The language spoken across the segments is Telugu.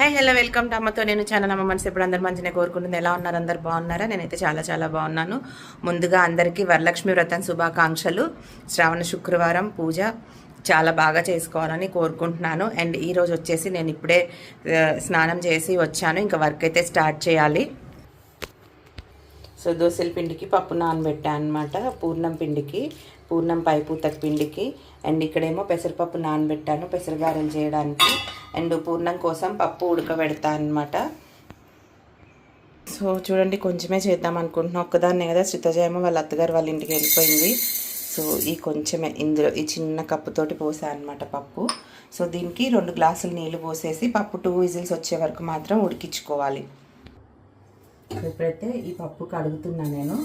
హే హలో వెల్కమ్ టు అమ్మతో నేను ఛానల్ అమ్మ మనసు ఇప్పుడు అందరు మంచిగా కోరుకుంటుంది. ఎలా ఉన్నారు? అందరు బాగున్నారా? నేనైతే చాలా చాలా బాగున్నాను. ముందుగా అందరికీ వరలక్ష్మి వ్రతం శుభాకాంక్షలు. శ్రావణ శుక్రవారం పూజ చాలా బాగా చేసుకోవాలని కోరుకుంటున్నాను. అండ్ ఈరోజు వచ్చేసి నేను ఇప్పుడే స్నానం చేసి వచ్చాను. ఇంకా వర్క్ అయితే స్టార్ట్ చేయాలి. సో దోశల పిండికి పప్పు నానబెట్టా అనమాట పూర్ణం పిండికి. పూర్ణం పైపూతకు పిండికి అండ్ ఇక్కడేమో పెసరపప్పు నానబెట్టాను పెసరగారెలు చేయడానికి. అండ్ పూర్ణం కోసం పప్పు ఉడకబెడతా అనమాట సో చూడండి కొంచెమే చేద్దాం అనుకుంటున్నాను ఒక్కదాన్నే కదా శ్రీతజయమ వాళ్ళ అత్తగారు వాళ్ళ ఇంటికి వెళ్ళిపోయింది. సో ఈ కొంచెమే ఇందులో ఈ చిన్న కప్పుతోటి పోసా అనమాట పప్పు. సో దీనికి రెండు గ్లాసులు నీళ్ళు పోసేసి పప్పు టూ విజిల్స్ వచ్చే వరకు మాత్రం ఉడికించుకోవాలి. ఇప్పుడైతే ఈ పప్పు కడుగుతున్నా నేను.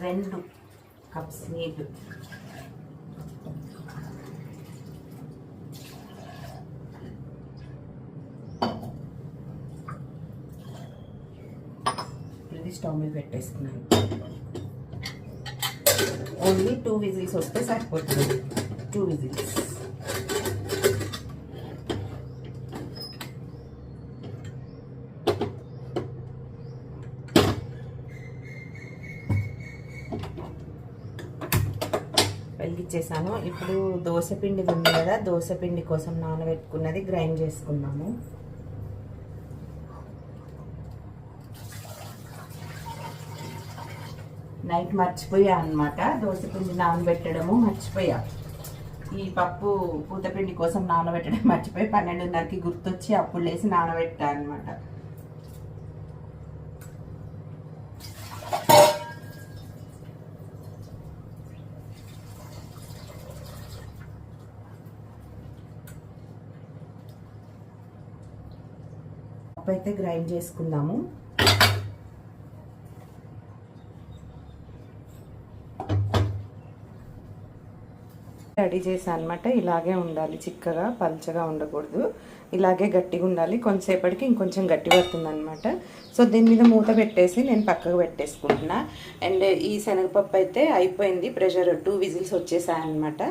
రెండు కప్స్ నీళ్ళు ఇది స్టవ్ మీద పెట్టేసుకున్నాను ఓన్లీ టూ విజిల్స్ వస్తే సరిపోతుంది టూ విజిల్స్ వెలిగించేసాను. ఇప్పుడు దోశ పిండి ఉంది కదా దోశ పిండి కోసం నానబెట్టుకున్నది గ్రైండ్ చేసుకున్నాము. నైట్ మర్చిపోయా అనమాట దోశ పిండి నానబెట్టడము మర్చిపోయా. ఈ పప్పు పూతపిండి కోసం నానబెట్టడం మర్చిపోయి పన్నెండున్నరకి గుర్తొచ్చి అప్పుడు లేసి నానబెట్టా అనమాట పప్పు అయితే గ్రైండ్ చేసుకుందాము. రెడీ చేశాను అనమాట ఇలాగే ఉండాలి చిక్కగా పల్చగా ఉండకూడదు. ఇలాగే గట్టిగా ఉండాలి. కొంతసేపటికి ఇంకొంచెం గట్టి పడుతుంది అనమాట సో దీని మీద మూత పెట్టేసి నేను పక్కకు పెట్టేసుకుంటున్నా. అండ్ ఈ శనగపప్పు అయితే అయిపోయింది. ప్రెషర్ టూ విజిల్స్ వచ్చేసాయన్నమాట.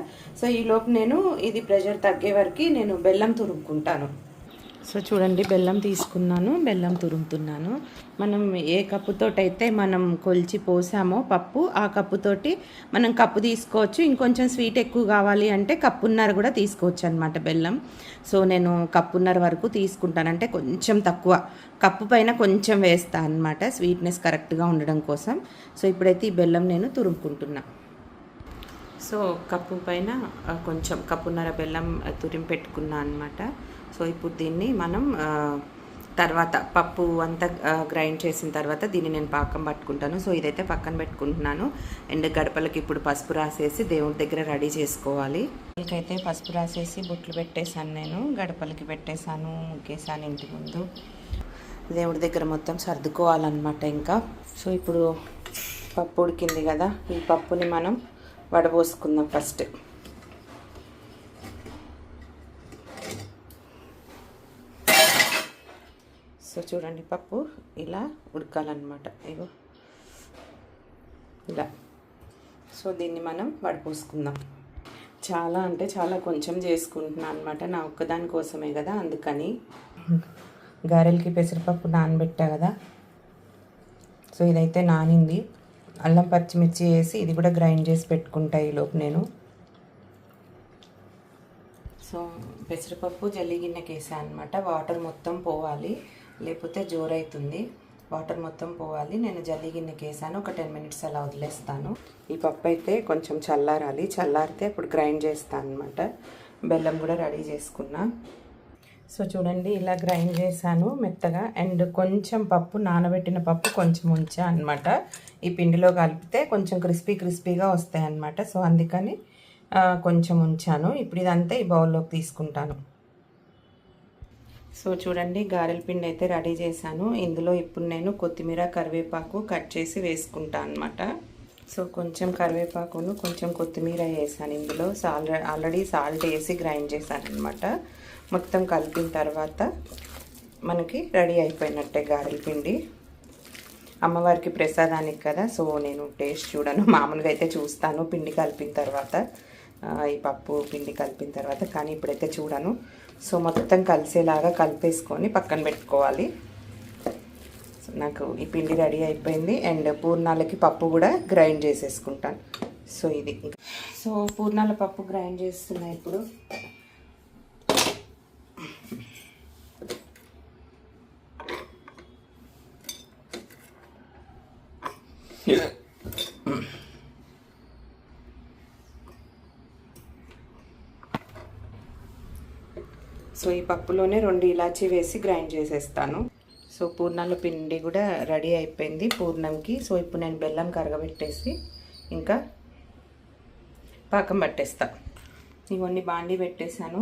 సో ఈ లోపు నేను ఇది ప్రెషర్ తగ్గే వరకు నేను బెల్లం తురుముకుంటాను. సో చూడండి బెల్లం తీసుకున్నాను బెల్లం తురుముతున్నాను. మనం ఏ కప్పుతోటైతే మనం కొలిచి పోసామో పప్పు ఆ కప్పుతోటి మనం కప్పు తీసుకోవచ్చు. ఇంకొంచెం స్వీట్ ఎక్కువ కావాలి అంటే కప్పున్నర కూడా తీసుకోవచ్చు అనమాట బెల్లం. సో నేను కప్పున్నర వరకు తీసుకుంటాను. అంటే కొంచెం తక్కువ. కప్పు పైన కొంచెం వేస్తా అనమాట స్వీట్నెస్ కరెక్ట్గా ఉండడం కోసం. సో ఇప్పుడైతే ఈ బెల్లం నేను తురుముకుంటున్నాను సో కప్పు పైన కొంచెం కప్పున్నర బెల్లం తురిమి పెట్టుకున్నా అనమాట సో ఇప్పుడు దీన్ని మనం తర్వాత పప్పు అంతా గ్రైండ్ చేసిన తర్వాత దీన్ని నేను పాకం పట్టుకుంటాను. సో ఇదైతే పక్కన పెట్టుకుంటున్నాను. అండ్ గడపలకి ఇప్పుడు పసుపు రాసేసి దేవుడి దగ్గర రెడీ చేసుకోవాలి. అయితే పసుపు రాసేసి బొట్లు పెట్టేశాను నేను. గడపలకి పెట్టేశాను ముగ్గేశాను ఇంటి ముందు. దేవుడి దగ్గర మొత్తం సర్దుకోవాలన్నమాట ఇంకా. సో ఇప్పుడు పప్పు ఉడికింది కదా ఈ పప్పుని మనం వడబోసుకుందాం ఫస్ట్. సో చూడండి పప్పు ఇలా ఉడకాలన్నమాట. ఇగో ఇలా. సో దీన్ని మనం వడపోసుకుందాం. చాలా అంటే చాలా కొంచెం చేసుకుంటున్నాను అనమాట నా ఒక్కదాని కోసమే కదా అందుకని. గారెలకి పెసరపప్పు నానబెట్టా కదా. సో ఇదైతే నానింది. అల్లం పచ్చిమిర్చి వేసి ఇది కూడా గ్రైండ్ చేసి పెట్టుకుంటా ఈలోపు నేను. సో పెసరపప్పు జల్లి గిన్నెకి వేసాను అనమాట వాటర్ మొత్తం పోవాలి. లేకపోతే జోరైతుంది. వాటర్ మొత్తం పోవాలి. నేను జల్లి గిన్నెకి వేసాను ఒక టెన్ మినిట్స్ అలా వదిలేస్తాను. ఈ పప్పు అయితే కొంచెం చల్లారాలి. చల్లారితే అప్పుడు గ్రైండ్ చేస్తాను అనమాట బెల్లం కూడా రెడీ చేసుకున్నా. సో చూడండి ఇలా గ్రైండ్ చేశాను మెత్తగా. అండ్ కొంచెం పప్పు నానబెట్టిన పప్పు కొంచెం ఉంచా అనమాట ఈ పిండిలో కలిపితే కొంచెం క్రిస్పీ క్రిస్పీగా వస్తాయి అనమాట సో అందుకని కొంచెం ఉంచాను. ఇప్పుడు ఇదంతా ఈ బౌల్లోకి తీసుకుంటాను. సో చూడండి గారెల పిండి అయితే రెడీ చేశాను. ఇందులో ఇప్పుడు నేను కొత్తిమీర కరివేపాకు కట్ చేసి వేసుకుంటాను అనమాట సో కొంచెం కరివేపాకును కొంచెం కొత్తిమీర వేసాను ఇందులో. సాల్ ఆల్రెడీ సాల్ట్ వేసి గ్రైండ్ చేశాను అనమాట మొత్తం కలిపిన తర్వాత మనకి రెడీ అయిపోయినట్టే గారెల పిండి. అమ్మవారికి ప్రసాదానికి కదా సో నేను టేస్ట్ చూడను. మామూలుగా అయితే చూస్తాను పిండి కలిపిన తర్వాత. ఈ పప్పు పిండి కలిపిన తర్వాత కానీ ఇప్పుడైతే చూడను. సో మొత్తం కలిసేలాగా కలిపేసుకొని పక్కన పెట్టుకోవాలి. సో నాకు ఈ పిండి రెడీ అయిపోయింది. అండ్ పూర్ణాలకి పప్పు కూడా గ్రైండ్ చేసేసుకుంటాను. సో ఇది సో పూర్ణాల పప్పు గ్రైండ్ చేస్తున్నా ఇప్పుడు. సో ఈ పప్పులోనే రెండు ఇలాచీ వేసి గ్రైండ్ చేసేస్తాను. సో పూర్ణాల పిండి కూడా రెడీ అయిపోయింది పూర్ణంకి. సో ఇప్పుడు నేను బెల్లం కరగబెట్టేసి ఇంకా పాకం పట్టేస్తా. ఇవన్నీ బాండి పెట్టేశాను.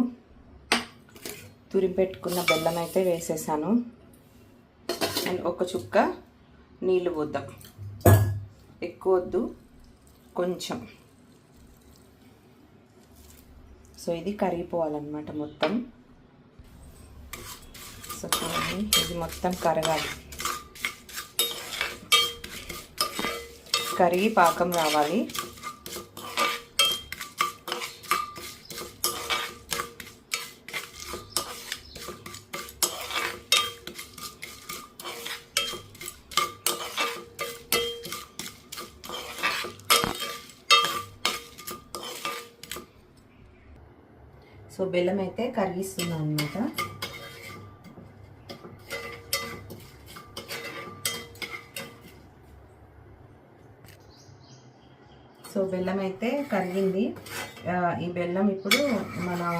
తురిపెట్టుకున్న బెల్లం అయితే వేసేసాను. అండ్ ఒక చుక్క నీళ్ళు పోద్దాం. ఎక్కువ వద్దు కొంచెం. సో ఇది కరిగిపోవాలన్నమాట మొత్తం. సో చూడండి ఇది మొత్తం కరగాలి. కరిగి పాకం రావాలి. సో బెల్లం అయితే కరిగిస్తున్నాను అనమాట సో బెల్లం అయితే కరిగింది. ఈ బెల్లం ఇప్పుడు మనం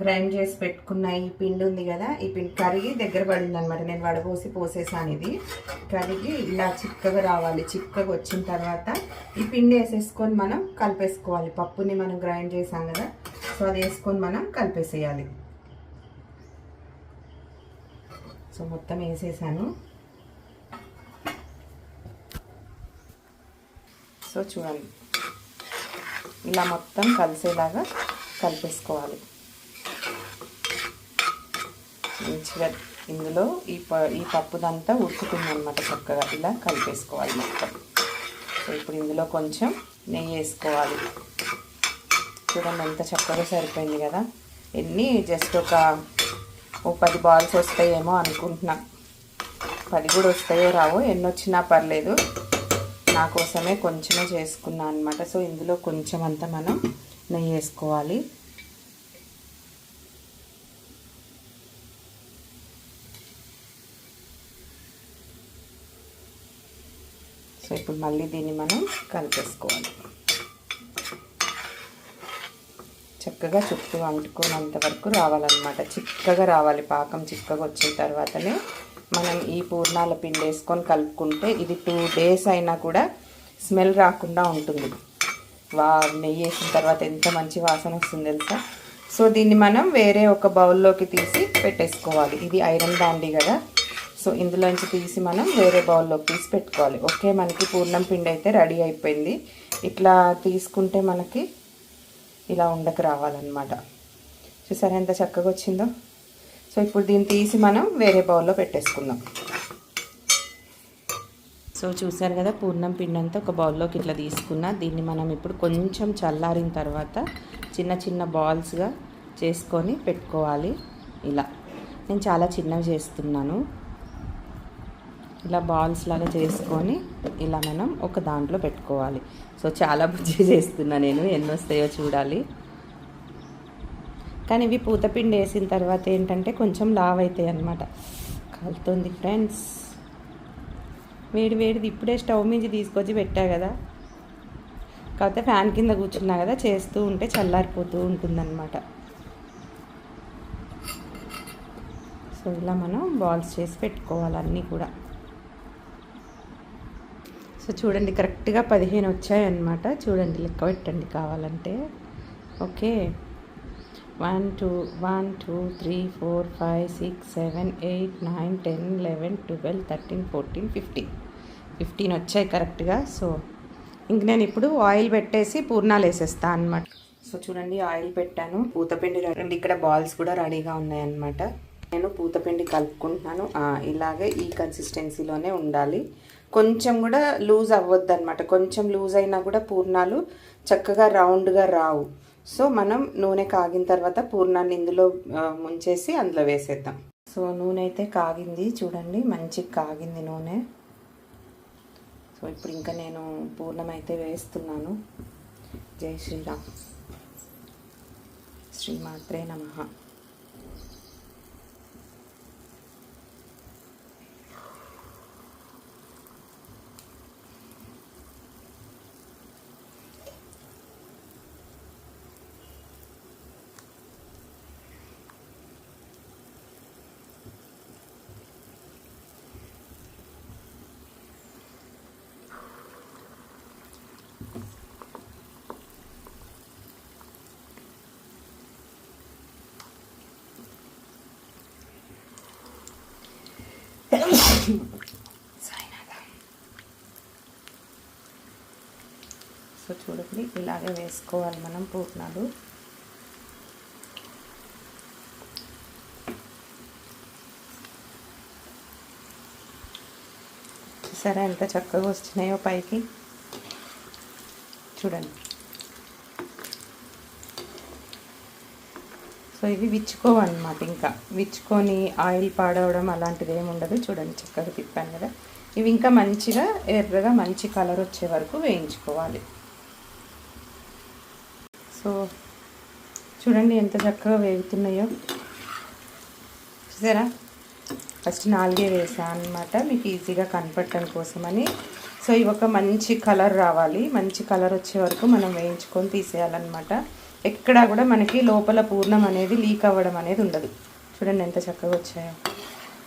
గ్రైండ్ చేసి పెట్టుకున్న ఈ పిండి ఉంది కదా ఈ పిండి కరిగి దగ్గర పడింది అనమాట నేను వడపోసి పోసేసాను ఇది. కరిగి ఇలా చిక్కగా రావాలి. చిక్కగా వచ్చిన తర్వాత ఈ పిండి వేసేసుకొని మనం కలిపేసుకోవాలి. పప్పుని మనం గ్రైండ్ చేసాం కదా సో అది వేసుకొని మనం కలిపేసేయాలి. సో మొత్తం వేసేసాను. సో చూడండి. ఇలా మొత్తం కలిసేలాగా కలిపేసుకోవాలి. మంచిగా ఇందులో ఈ ప ఈ పప్పుదంతా ఉడుకుతుంది అనమాట చక్కగా. ఇలా కలిపేసుకోవాలి మొత్తం. సో ఇప్పుడు ఇందులో కొంచెం నెయ్యి వేసుకోవాలి. చూడండి ఎంత చక్కగా సరిపోయింది కదా. ఎన్ని జస్ట్ ఒక ఓ పది బాల్స్ వస్తాయేమో అనుకుంటున్నా. పది కూడా వస్తాయో రావో ఎన్ని వచ్చినా పర్లేదు. నా కోసమే కొంచెమే చేసుకున్నా అనమాట సో ఇందులో కొంచెం అంతా మనం నెయ్యి వేసుకోవాలి. సో ఇప్పుడు మళ్ళీ దీన్ని మనం కలిపేసుకోవాలి. చక్కగా చుట్టూ అంటుకున్నంత వరకు రావాలన్నమాట. చిక్కగా రావాలి. పాకం చిక్కగా వచ్చిన తర్వాతనే మనం ఈ పూర్ణాల పిండి వేసుకొని కలుపుకుంటే ఇది టూ డేస్ అయినా కూడా స్మెల్ రాకుండా ఉంటుంది. వా నెయ్యి వేసిన తర్వాత ఎంత మంచి వాసన వస్తుంది తెలుసా? సో దీన్ని మనం వేరే ఒక బౌల్లోకి తీసి పెట్టేసుకోవాలి. ఇది ఐరన్ బ్యాండీ కదా. సో ఇందులోంచి తీసి మనం వేరే బౌల్లోకి తీసి పెట్టుకోవాలి. ఓకే మనకి పూర్ణం పిండి అయితే రెడీ అయిపోయింది. ఇట్లా తీసుకుంటే మనకి ఇలా ఉండకు రావాలన్నమాట. చూసారా ఎంత చక్కగా వచ్చిందో? సో ఇప్పుడు దీన్ని తీసి మనం వేరే బౌల్లో పెట్టేసుకుందాం. సో చూసారు కదా పూర్ణం పిండి అంతా ఒక బౌల్లోకి ఇట్లా తీసుకున్న. దీన్ని మనం ఇప్పుడు కొంచెం చల్లారిన తర్వాత చిన్న చిన్న బాల్స్గా చేసుకొని పెట్టుకోవాలి. ఇలా. నేను చాలా చిన్నవి చేస్తున్నాను. ఇలా బాల్స్ లాగా చేసుకొని ఇలా మనం ఒక దాంట్లో పెట్టుకోవాలి. సో చాలా బుజ్జి చేస్తున్నా నేను. ఎన్ని వస్తాయో చూడాలి. కానీ ఇవి పూతపిండి వేసిన తర్వాత ఏంటంటే కొంచెం లావ్ అవుతాయి అన్నమాట. కాలుతుంది ఫ్రెండ్స్. వేడి వేడిది ఇప్పుడే స్టవ్ మించి తీసుకొచ్చి పెట్టా కదా. కాకపోతే ఫ్యాన్ కింద కూర్చున్నా కదా చేస్తూ ఉంటే చల్లారిపోతూ ఉంటుందన్నమాట. సో ఇలా మనం బాల్స్ చేసి పెట్టుకోవాలి అన్నీ కూడా. సో చూడండి కరెక్ట్గా పదిహేను వచ్చాయన్నమాట. చూడండి లెక్క పెట్టండి కావాలంటే. Okay. One two one two three four five six seven eight nine ten eleven twelve thirteen fourteen fifteen. Fifteen వచ్చాయి కరెక్ట్గా సో ఇంక నేను ఇప్పుడు ఆయిల్ పెట్టేసి పూర్ణాలు వేసేస్తాను అనమాట సో చూడండి ఆయిల్ పెట్టాను. పూతపిండి రెడీ. ఇక్కడ బాల్స్ కూడా రెడీగా ఉన్నాయన్నమాట. నేను పూతపిండి కలుపుకుంటున్నాను. ఇలాగే ఈ కన్సిస్టెన్సీలోనే ఉండాలి. కొంచెం కూడా లూజ్ అవ్వద్దు అనమాట కొంచెం లూజ్ అయినా కూడా పూర్ణాలు చక్కగా రౌండ్గా రావు. సో మనం నూనె కాగిన తర్వాత పూర్ణాన్ని ఇందులో ముంచేసి అందులో వేసేద్దాం. సో నూనె అయితే కాగింది చూడండి మంచి కాగింది నూనె. సో ఇప్పుడు ఇంకా నేను పూర్ణం అయితే వేస్తున్నాను. జై శ్రీరామ్. శ్రీమాత్రే నమ. సో చూడండి ఇలాగే వేసుకోవాలి మనం పూర్ణాలు. సరే ఎంత చక్కగా వస్తున్నాయో పైకి. చూడండి. సో ఇవి విచ్చుకోవన్నమాట ఇంకా. విచ్చుకొని ఆయిల్ పాడవడం అలాంటిది ఏమి ఉండదు. చూడండి చక్కగా తిప్పాను కదా. ఇవి ఇంకా మంచిగా ఎర్రగా మంచి కలర్ వచ్చే వరకు వేయించుకోవాలి. సో చూడండి ఎంత చక్కగా వేగుతున్నాయో. చూసారా? ఫస్ట్ నాలుగే వేసాను అనమాట మీకు ఈజీగా కనపడటం కోసమని. సో ఇవి ఒక మంచి కలర్ రావాలి. మంచి కలర్ వచ్చే వరకు మనం వేయించుకొని తీసేయాలన్నమాట. ఎక్కడా కూడా మనకి లోపల పూర్ణం అనేది లీక్ అవ్వడం అనేది ఉండదు. చూడండి ఎంత చక్కగా వచ్చాయో.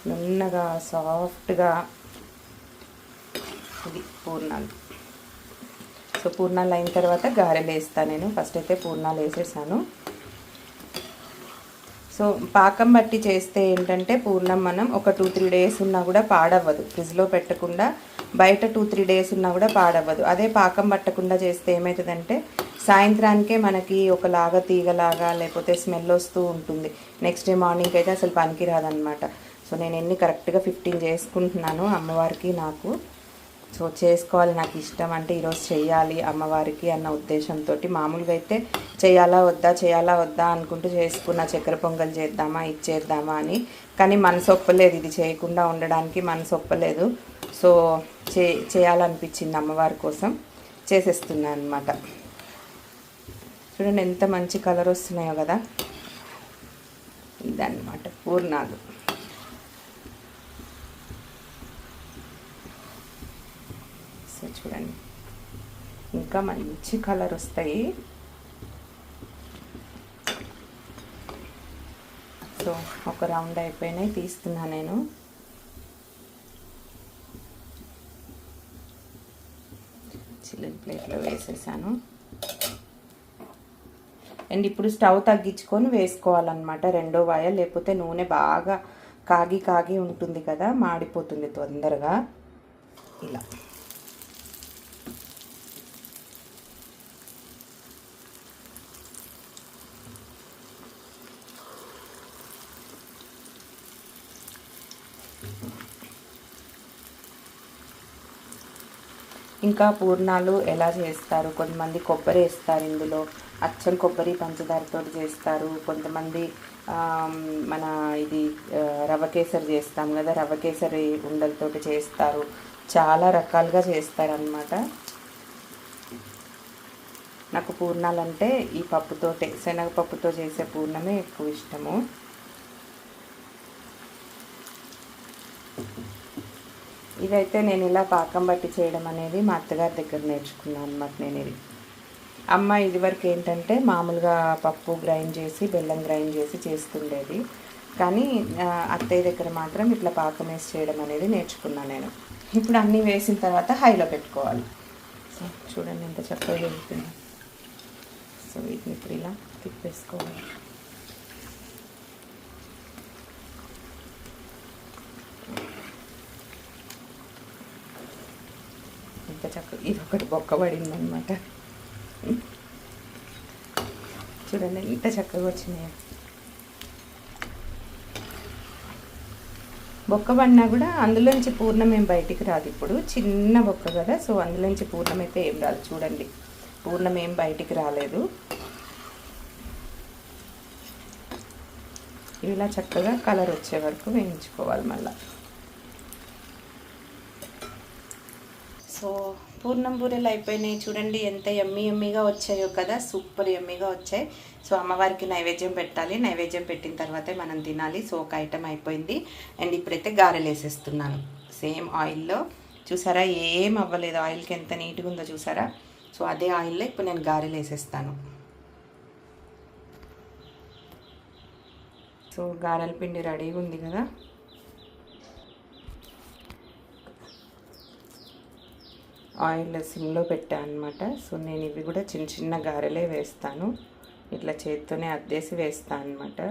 నున్నగా సాఫ్ట్గా ఇది పూర్ణాలు. సో పూర్ణాలు అయిన తర్వాత గారెలు వేస్తాను నేను. ఫస్ట్ అయితే పూర్ణాలు వేసేసాను. సో పాకం బట్టి చేస్తే ఏంటంటే పూర్ణం మనం ఒక టూ త్రీ డేస్ ఉన్నా కూడా పాడవ్వదు. ఫ్రిడ్జ్లో పెట్టకుండా బయట టూ త్రీ డేస్ ఉన్నా కూడా పాడవ్వదు. అదే పాకం పట్టకుండా చేస్తే ఏమవుతుందంటే సాయంత్రానికే మనకి ఒకలాగా తీగలాగా లేకపోతే స్మెల్ వస్తూ ఉంటుంది. నెక్స్ట్ డే మార్నింగ్ అయితే అసలు పనికి రాదనమాట సో నేను ఎన్ని కరెక్ట్గా ఫిఫ్టీన్ చేసుకుంటున్నాను అమ్మవారికి నాకు సో చేసుకోవాలి నాకు ఇష్టం అంటే ఈరోజు చేయాలి అమ్మవారికి అన్న ఉద్దేశంతో మామూలుగా అయితే చేయాలా వద్దా చేయాలా వద్దా అనుకుంటూ చేసుకున్న చక్కెర పొంగల్ చేద్దామా ఇచ్చేద్దామా అని. కానీ మనసు ఒప్పలేదు ఇది చేయకుండా ఉండడానికి మనసు ఒప్పలేదు. సో చే చేయాలనిపించింది అమ్మవారి కోసం. చేసేస్తున్నాను అనమాట చూడండి ఎంత మంచి కలర్ వస్తున్నాయో కదా. ఇదన్నమాట పూర్ణాలు సో చూడండి. ఇంకా మంచి కలర్ వస్తాయి. సో ఒక రౌండ్ అయిపోయినాయి తీస్తున్నా నేను. చిల్లుల ప్లేట్లో వేసేసాను. అండ్ ఇప్పుడు స్టవ్ తగ్గించుకొని వేసుకోవాలన్నమాట రెండో వాయ లేకపోతే నూనె బాగా కాగి కాగి ఉంటుంది కదా మాడిపోతుంది తొందరగా. ఇలా. ఇంకా పూర్ణాలు ఎలా చేస్తారు? కొంతమంది కొబ్బరి వేస్తారు ఇందులో. అచ్చం కొబ్బరి పంచదారతో చేస్తారు. కొంతమంది మన ఇది ఆ, రవ్వ కేసరి చేస్తాం కదా రవ్వ కేసరి ఉండలతో చేస్తారు. చాలా రకాలుగా చేస్తారనమాట నాకు పూర్ణాలంటే ఈ పప్పుతోటే శనగపప్పుతో చేసే పూర్ణమే ఎక్కువ ఇష్టము. ఇదైతే నేను ఇలా పాకం బట్టి చేయడం అనేది మా అత్తగారి దగ్గర నేర్చుకున్నాను అనమాట నేను ఇది. అమ్మ ఇదివరకు ఏంటంటే మామూలుగా పప్పు గ్రైండ్ చేసి బెల్లం గ్రైండ్ చేసి చేస్తుండేది. కానీ అత్తయ్య దగ్గర మాత్రం ఇట్లా పాకం వేసి చేయడం అనేది నేర్చుకున్నాను నేను. ఇప్పుడు అన్నీ వేసిన తర్వాత హైలో పెట్టుకోవాలి. సో చూడండి ఎంత చక్కగా వెళ్తుంది సో వీటిని ఇప్పుడు ఇలా తిప్పేసుకోవాలి. ఎంత చక్కగా ఇది ఒకటి బొక్క పడింది అనమాట చూడండి ఎంత చక్కగా వచ్చినాయో. బొక్క పడినా కూడా అందులోంచి పూర్ణం ఏం బయటికి రాదు ఇప్పుడు. చిన్న బొక్క కదా సో అందులోంచి పూర్ణం అయితే ఏం రాదు చూడండి. పూర్ణం ఏం బయటికి రాలేదు. ఇలా చక్కగా కలర్ వచ్చే వరకు వేయించుకోవాలి మళ్ళీ. సో పూర్ణం బూరెలు అయిపోయినాయి. చూడండి ఎంత ఎమ్మి ఎమ్మిగా వచ్చాయో కదా. సూపర్ ఎమ్మిగా వచ్చాయి. సో అమ్మవారికి నైవేద్యం పెట్టాలి. నైవేద్యం పెట్టిన తర్వాతే మనం తినాలి. సో ఒక ఐటెం అయిపోయింది. అండ్ ఇప్పుడైతే గారెలు వేసేస్తున్నాను. సేమ్ ఆయిల్లో చూసారా? ఏం అవ్వలేదు. ఆయిల్కి ఎంత నీట్గా ఉందో చూసారా? సో అదే ఆయిల్లో ఇప్పుడు నేను గారెలు వేసేస్తాను. సో గారెల పిండి రెడీగా ఉంది కదా. ఆయిల్ సిమ్లో పెట్టాను అనమాట సో నేను ఇవి కూడా చిన్న చిన్న గారెలే వేస్తాను. ఇట్లా చేత్తోనే అద్దేసి వేస్తాను అనమాట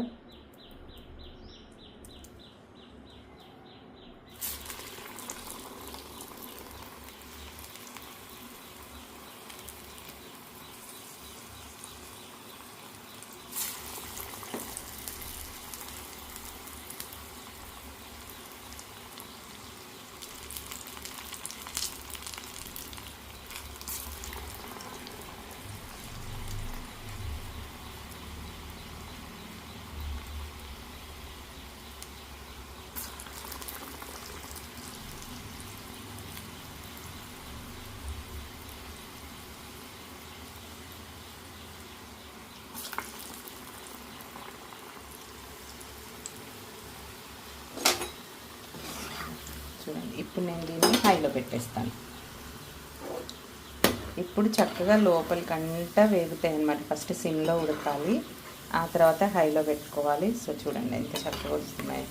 చూడండి ఇప్పుడు నేను దీన్ని హైలో పెట్టేస్తాను. ఇప్పుడు చక్కగా లోపలికంతా వేగుతాయి అనమాట ఫస్ట్ సిమ్లో ఉడకాలి. ఆ తర్వాత హైలో పెట్టుకోవాలి. సో చూడండి ఎంత చక్కగా వస్తున్నాయి.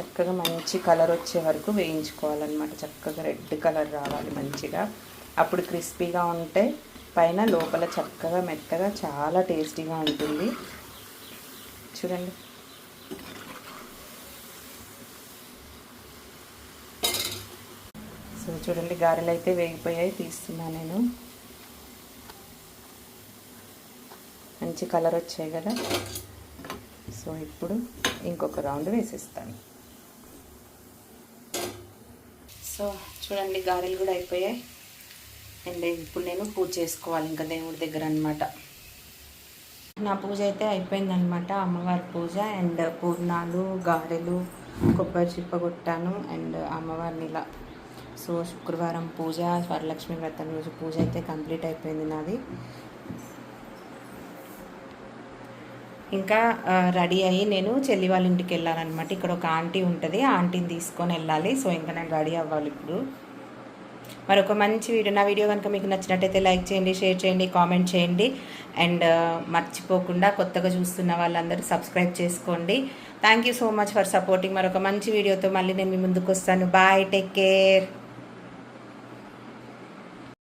చక్కగా మంచి కలర్ వచ్చే వరకు వేయించుకోవాలన్నమాట. చక్కగా రెడ్ కలర్ రావాలి మంచిగా. అప్పుడు క్రిస్పీగా ఉంటే పైన లోపల చక్కగా మెత్తగా చాలా టేస్టీగా ఉంటుంది. చూడండి సో చూడండి గారెలు అయితే వేగిపోయాయి తీస్తున్నా నేను. మంచి కలర్ వచ్చాయి కదా. సో ఇప్పుడు ఇంకొక రౌండ్ వేసేస్తాను. సో చూడండి గారెలు కూడా అయిపోయాయి. అండ్ ఇప్పుడు నేను పూజ చేసుకోవాలి ఇంకా దేవుడి దగ్గర అనమాట నా పూజ అయితే అయిపోయిందనమాట అమ్మవారి పూజ. అండ్ పూర్ణాలు గారెలు కొబ్బరి చిప్ప కొట్టాను. అండ్ అమ్మవారిని ఇలా సో శుక్రవారం పూజ వరలక్ష్మి వ్రతం రోజు పూజ అయితే కంప్లీట్ అయిపోయింది నాది. ఇంకా రెడీ అయ్యి నేను చెల్లి వాళ్ళ ఇంటికి వెళ్ళాలన్నమాట. ఇక్కడ ఒక ఆంటీ ఉంటుంది ఆ ఆంటీని తీసుకొని వెళ్ళాలి. సో ఇంకా నేను రెడీ అవ్వాలి ఇప్పుడు. మరొక మంచి వీడియో నా వీడియో కనుక మీకు నచ్చినట్టయితే లైక్ చేయండి షేర్ చేయండి కామెంట్ చేయండి. అండ్ మర్చిపోకుండా కొత్తగా చూస్తున్న వాళ్ళందరూ సబ్స్క్రైబ్ చేసుకోండి. Thank you so much for supporting మరొక మంచి వీడియోతో మళ్ళీ నేను మీ ముందుకు వస్తాను. Bye take care